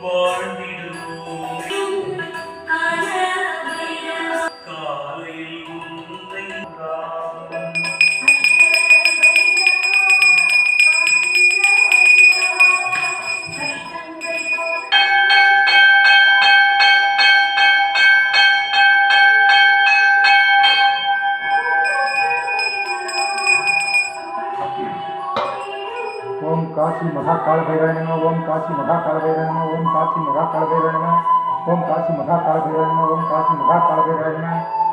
born ओम काशी महाकाल नमः, ओम काशी महाकाल नमः, ओम काशी महाकाल नमः, ओम काशी महाकाल नमः, ओम काशी महाकाल नमः।